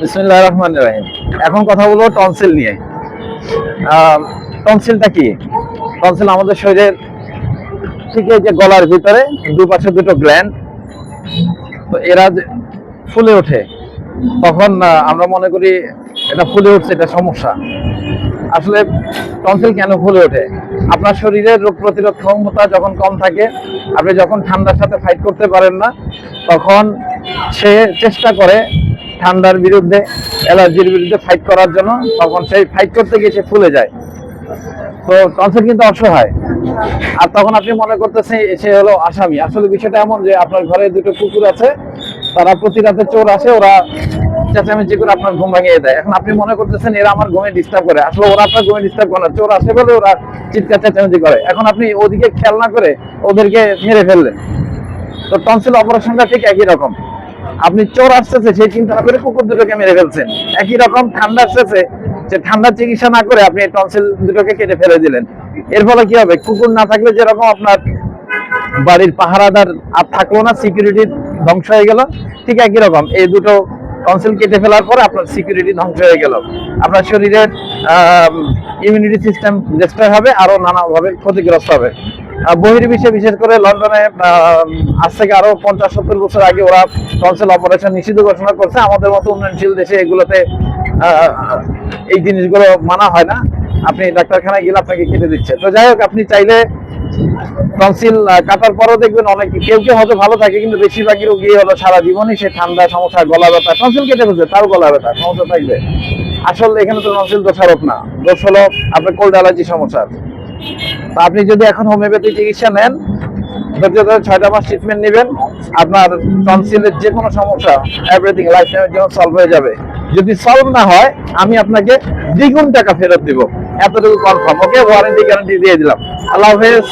বিসমুল্লাহ রহমান রাহিম। এখন কথা বলব টনসিল নিয়ে। টনসিলটা কি? টনসিল আমাদের শরীরের এই যে গলার ভিতরে, দুপাশে দুটো গ্ল্যান্ড তো এরা ফুলে ওঠে, তখন আমরা মনে করি এটা ফুলে উঠছে, এটা সমস্যা। আসলে টনসিল কেন ফুলে ওঠে? আপনার শরীরের রোগ প্রতিরোধ ক্ষমতা যখন কম থাকে, আপনি যখন ঠান্ডার সাথে ফাইট করতে পারেন না, তখন সে চেষ্টা করে ঠান্ডার বিরুদ্ধে অ্যালার্জির বিরুদ্ধে ফাইট করার জন্য, তখন সেই ফাইট করতে গিয়ে সে ফুলে যায়। তো টনসিল কিন্তু অসহায়। আর তখন আপনি মনে করতেছেন, সে হলো আসামি। আসলে বিষয়টা এমন যে, আপনার ঘরে দুটো কুকুর আছে, তারা প্রতি রাতে চোর আসে, ওরা চেঁচামেচি করে আপনার ঘুম ভাঙিয়ে দেয়। এখন আপনি মনে করতেছেন, এরা আমার ঘুমে ডিস্টার্ব করে। আসলে ওরা আপনার ঘুমে ডিস্টার্ব করে না। চোর আসে বলে ওরা চিৎকার, চেঁচামেচি করে। এখন আপনি ওদিকে খেয়াল না করে ওদেরকে মেরে ফেললেন। তো টনসিল অপারেশনটা ঠিক একই রকম। আপনি চোর আসতেছে সেই চিন্তা না করে কুকুর দুটোকে মেরে ফেলছেন একই রকম ঠান্ডা আসতেছে যে ঠান্ডার চিকিৎসা না করে আপনি টনসিল দুটোকে কেটে ফেলে দিলেন। এর ফলে কি হবে? কুকুর না থাকলে যেরকম আপনার বাড়ির পাহারাদার আর থাকল না সিকিউরিটি ধ্বংস হয়ে গেল, ঠিক একই রকম। এই দুটো টনসিল কেটে ফেলার পর আপনার সিকিউরিটি ধ্বংস হয়ে গেল। আপনার শরীরের ইমিউনিটি সিস্টেম ডিস্ট্রয় হবে, আরও নানাভাবে ক্ষতিগ্রস্ত হবে। বহির্বিশ্বে বিশেষ করে লন্ডনে আজ থেকে আরও পঞ্চাশ, সত্তর বছর আগে ওরা টনসিল অপারেশন নিষিদ্ধ ঘোষণা করছে। আমাদের মতো উন্নয়নশীল দেশে এগুলোতে এই জিনিসগুলো মানা হয় না। আপনি ডাক্তারখানায় গেলে আপনাকে কেটে দিচ্ছে। তো যাই হোক, আপনি চাইলে টনসিল কাটার পরও দেখবেন অনেক, কেউ কেউ হয়তো ভালো থাকে, কিন্তু বেশিরভাগই রোগী হলো সারা জীবনই সে ঠান্ডা, সমস্যা, গলা ব্যথা। টনসিল কেটে ফেলছে তার গলা ব্যথা, সমস্যা থাকবে। আসলে এখানে তো টনসিল দোষারোপ না। দোষ হলো আপনার কোল্ড অ্যালার্জি সমস্যা তা আপনি যদি এখন হোমিওপ্যাথি চিকিৎসা নেন ছয়টা মাস ট্রিটমেন্ট নেবেন, আপনার টনসিলের যে কোনো সমস্যা এভরিথিং লাইফ টাইমের জন্য সলভ হয়ে যাবে। যদি সলভ না হয়, আমি আপনাকে দ্বিগুণ টাকা ফেরত দিব। এতটুকু কনফার্ম ওকে ওয়ারেন্টি গ্যারান্টি দিয়ে দিলাম। আল্লাহ হাফেজ।